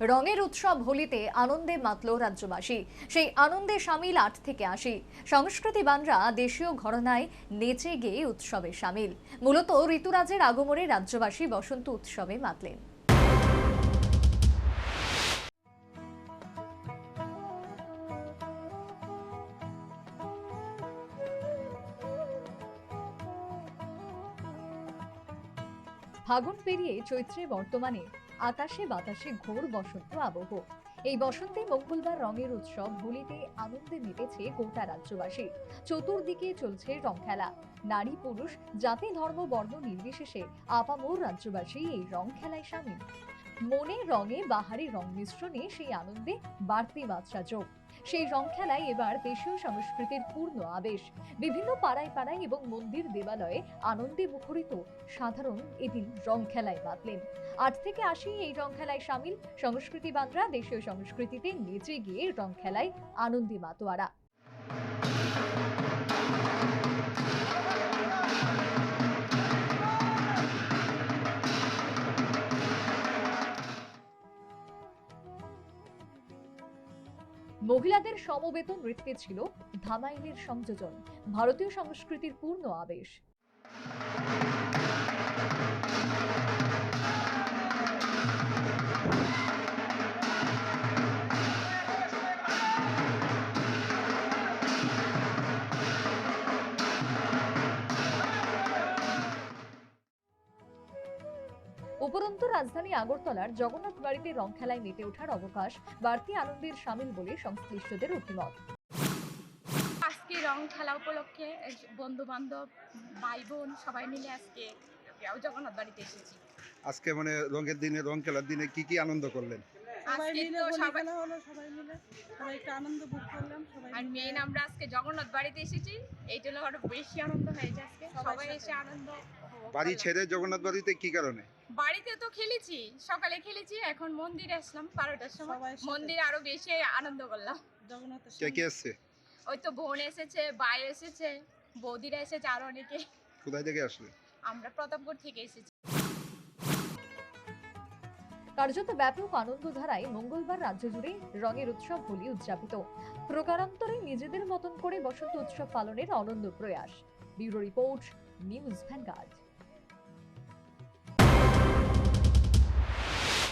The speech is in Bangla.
রঙের উৎসব হোলিতে আনন্দে মাতল রাজ্যবাসী। সেই আনন্দে সামিল আট থেকে আশি। সংস্কৃতিবানরা দেশীয় ঘরনায় নেচে গেয়ে উৎসবে সামিল। মূলত ঋতুরাজের আগমনে রাজ্যবাসী বসন্ত উৎসবে মাতলেন। ফাগুন পেরিয়ে চৈত্রে বর্তমানে আকাশে বাতাসে ঘোর বসন্ত আবহ। এই বসন্তে মঙ্গলবার রঙের উৎসব হোলিতে আনন্দে মেতেছে গোটা রাজ্যবাসী। চতুর্দিকে চলছে রং খেলা নারী পুরুষ, জাতি ধর্ম বর্ণ নির্বিশেষে আপামোর রাজ্যবাসী এই রং খেলায় সামিল। মনে, রঙে, বাহারি, রং মিশ্রণে সেই আনন্দে বাড়তি মাত্রা যোগ। সেই রং খেলায় এবার দেশীয় সংস্কৃতির পূর্ণ আবেশ। বিভিন্ন পাড়ায় পাড়ায় এবং মন্দির দেবালয়ে আনন্দে মুখরিত সাধারণ এদিন রং খেলায় বাঁধলেন। আট থেকে আশি এই রং খেলায় সামিল। সংস্কৃতি সংস্কৃতিবানরা দেশীয় সংস্কৃতিতে নেচে গিয়ে রং খেলায় আনন্দে মাতোয়ারা। মহিলাদের সমবেত নৃত্যে ছিল ধামাইলের সংযোজন ভারতীয় সংস্কৃতির পূর্ণ আবেশ। উপরন্তু রাজধানী আগরতলার জগন্নাথ বাড়িতে রং খেলায় মেতে ওঠার অবকাশ বাড়তি আনন্দের সামিল বলে সংশ্লিষ্টদের অভিমত। আজকে রং খেলা উপলক্ষে বন্ধু বান্ধব ভাই বোন সবাই মিলে আজকে জগন্নাথ বাড়িতে এসেছি। আজকে মানে রঙের দিনে রং খেলার দিনে কি কি আনন্দ করলেন? সবাই মিলে সবাই হলো সবাই মিলে। সবাই একটু আনন্দ ভোগ করলাম সবাই আর মিলে। মেন আমরা আজকে জগন্নাথ বাড়িতে এসেছি এইটা হলো আরও বেশি আনন্দ হয়েছে আজকে। সবাই এসে আনন্দ বাড়ি ছেড়ে জগন্নাথ বাড়িতে কি কারণে? বাড়িতে তো খেলেছি সকালে খেলেছি এখন মন্দিরে আসলাম বারোটার সময়। মন্দিরে আরও বেশি আনন্দ করলাম। কে কে। এসছে? ওই তো বোন এসেছে ভাই এসেছে বৌদিরা এসেছে আরও অনেকে। কোথায় থেকে আসলে? আমরা প্রতাপপুর থেকে এসেছি। কার্যত ব্যাপক আনন্দধারায় মঙ্গলবার রাজ্য জুড়ে রঙের উৎসব হোলি উদযাপিত। প্রকারান্তরে নিজেদের মতন করে বসন্ত উৎসব পালনের অনন্য প্রয়াস। Bureau report News Vanguard.